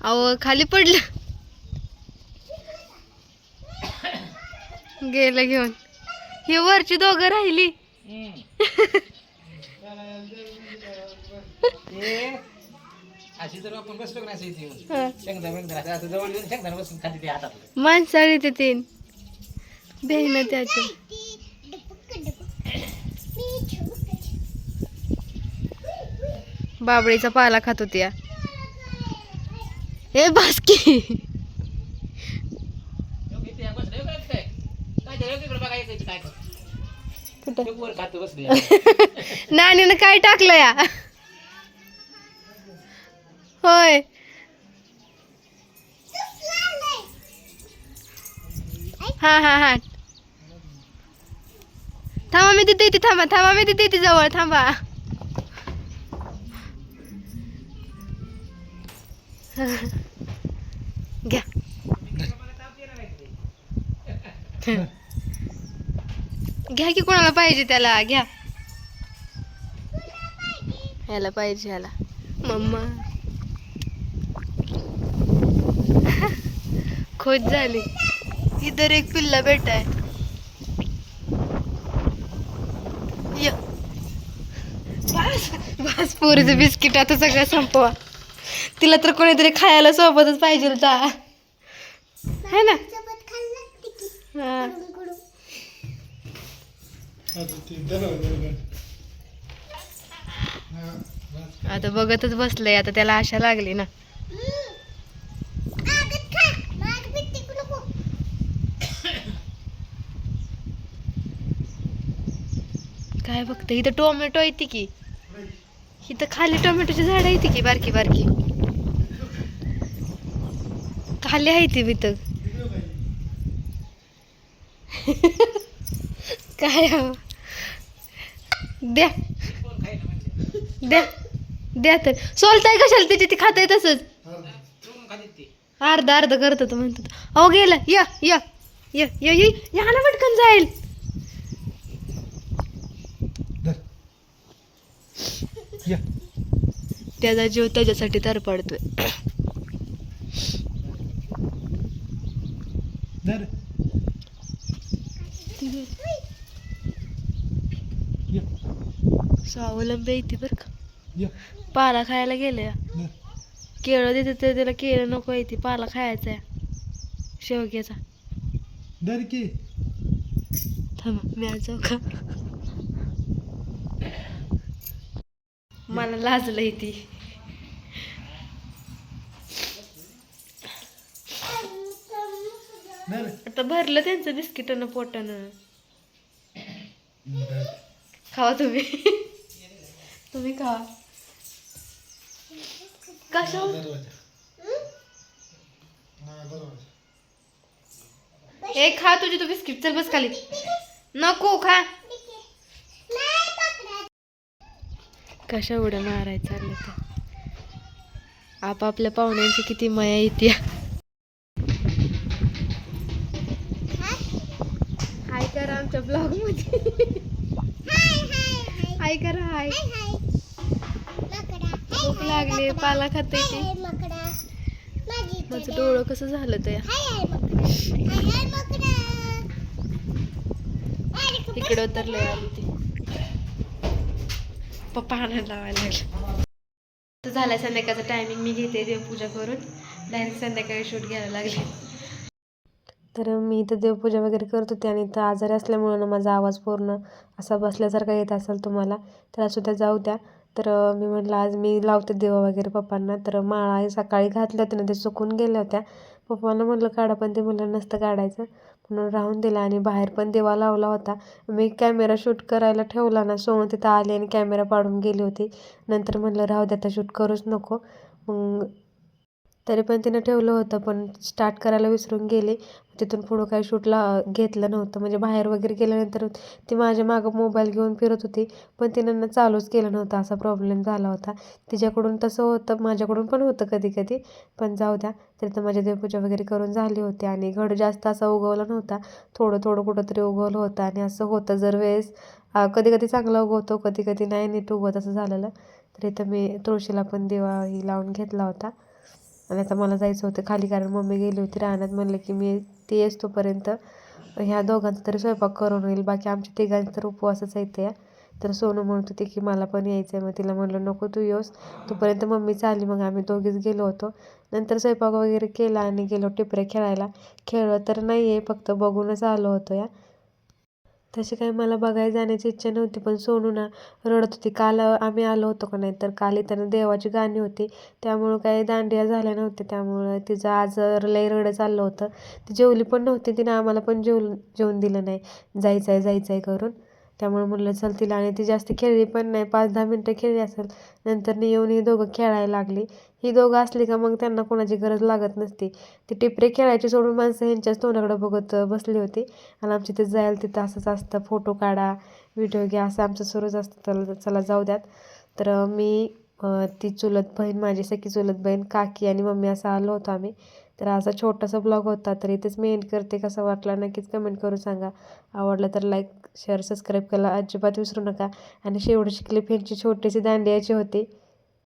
अहो खाली पडलं. गेलं घेऊन. ही वरची दोघं राहिली. अशी जर आपण बसलो का बाबळीचा पाला खात होती हे बसली. नानीनं काय टाकलं या? होय. हा हा हा. थांबा मी तिथे येते थांबा थांबा मी तिथे येते जवळ थांबा. घ्या. घ्या की कोणाला पाहिजे त्याला घ्या. ह्याला पाहिजे ह्याला मम्मा. खोज झाली. इधर एक पिल्ला बेटा आहे. य. बस पोरीचं बिस्किट आता सगळं संपवा. तिला तर कोणीतरी खायला सोबतच पाहिजे होता. है ना? हा. आता बघतच बसलंय आता त्याला आशा लागली ना. काय बघते? इथं टोमॅटो येते की. इथं खाली टोमॅटोची झाडं येते की बारकी बारकी? खाली आहे ती इथं काय हवं? द्या. द्या. द्या तर. सोलताय कशाला त्याची? ती खाताय तसंच. अर्ध अर्ध करत म्हणतात. अहो गेलं. या या. या ना पटकन जाईल. त्याचा जीव त्याच्यासाठी तर पडतोय. स्वावलंबी येते बरं का. पाला खायला गेले केळं देते तर त्याला केळं नको येते पाला खायचा आहे. शेवग्याचा. थांबा मी आज जाऊ का? मला लाजलंय ती. आता भरलं त्यांचं बिस्किटानं पोटानं. खावा तुम्ही. तुम्ही खावा. कशा? ए खा तुझी तू बिस्किट. चल बस खाली. नको खा. कशा उड्या मारायचं चाललं तर आपापल्या पाहुण्यांची किती मया येते. हाय करा आमच्या ब्लॉगमध्ये हाय करा हाय. भूक लागली पाला खाते ती. माझं डोळं कसं झालं तर इकडं उतरलंय आली ती. पप्पा आणायला लावायला लागले. तर झालाय संध्याकाळचा टायमिंग मी घेते देवपूजा करून. डायरेक्ट संध्याकाळी शूट घ्यायला लागले. तर मी इथं देवपूजा वगैरे करत होते आणि इथं आजारी असल्यामुळं ना माझा आवाज पूर्ण असा बसल्यासारखा येत असेल तुम्हाला तर असू द्या जाऊ द्या. तर मी म्हटलं आज मी लावते देवा वगैरे पप्पांना. तर माळा सकाळी घातल्या होत्या ना ते सुकून गेल्या होत्या. पप्पांना म्हटलं काढा पण ते म्हटलं नसतं काढायचं. म्हणून राहून दिला आणि बाहेर पण देवा लावला होता. मी कॅमेरा शूट करायला ठेवला ना सोनं तिथं आली आणि कॅमेरा पाडून गेली होती. नंतर म्हटलं राहू दे आता शूट करूच नको. मग तरी पण तिनं ठेवलं होतं पण स्टार्ट करायला विसरून गेले. तिथून पुढं काही शूटला घेतलं नव्हतं. म्हणजे बाहेर वगैरे गेल्यानंतर ती माझ्या मागं मोबाईल घेऊन फिरत होती पण तिनं ना चालूच केलं नव्हतं. असा प्रॉब्लेम झाला होता. तिच्याकडून तसं होतं माझ्याकडून पण होतं कधी कधी पण जाऊ द्या. तरी तर माझी देवपूजा वगैरे करून झाली होती आणि घड जास्त असा उगवला नव्हता. थोडं थोडं कुठंतरी उगवलं होतं आणि असं होतं जर वेळेस कधी कधी चांगला उगवतो कधी कधी नाही नीट उगवत असं झालेलं. तर इथं मी तुळशीला पण दिवा ही लावून घेतला होता. आणि आता मला जायचं होतं खाली कारण मम्मी गेली होती राहण्यात म्हणलं की मी ती येस तोपर्यंत ह्या दोघांचा तरी स्वयंपाक करून होईल बाकी आमच्या तिघांचं तर उपवासच येते या तर सोनू म्हणत होती की मला पण यायचं आहे मग तिला म्हणलं नको तू येऊस. तोपर्यंत मम्मी चालली. मग आम्ही दोघीच गेलो होतो. नंतर स्वयंपाक वगैरे केला आणि गेलो टिपरे खेळायला. खेळलं तर नाही आहे फक्त बघूनच आलो होतो या. तशी काही मला बघायला जाण्याची इच्छा नव्हती पण सोनू ना रडत होती. काल आम्ही आलो होतो का नाही तर काल इथं देवाची गाणी होती. त्यामुळं काही दांडिया झाल्या नव्हत्या. त्यामुळं तिचं आज लई रडं चाललं होतं. ती जेवली पण नव्हती तिनं आम्हाला पण जेव जेवून दिलं नाही. जायचं आहे जायचं आहे करून. त्यामुळे म्हणलं चल तिला आणि ती जास्त खेळली पण नाही. पाच दहा मिनटं खेळली असेल नंतर येऊन ही दोघं खेळायला लागली. ही दोघं असली का मग त्यांना कोणाची गरज लागत नसती. ती टिपरे खेळायची सोडून माणसं ह्यांच्याच तोंडाकडं बघत बसली होती. आणि आमची तिथे जायला तिथं असंच असतं. फोटो काढा व्हिडिओ घ्या असं आमचं सुरूच असतं. तर चला जाऊ द्यात. तर मी ती चुलत बहीण माझी सखी चुलत बहीण काकी आणि मम्मी असं आलो होतो आम्ही. तर असा छोटासा ब्लॉग होता. तर इथेच मी एंड करते. कसा वाटला नक्कीच कमेंट करून सांगा. आवडलं तर लाईक शेअर सबस्क्राईब करायला अजिबात विसरू नका. आणि शेवटची क्लिप ह्यांची छोटीशी दांडियाची होती.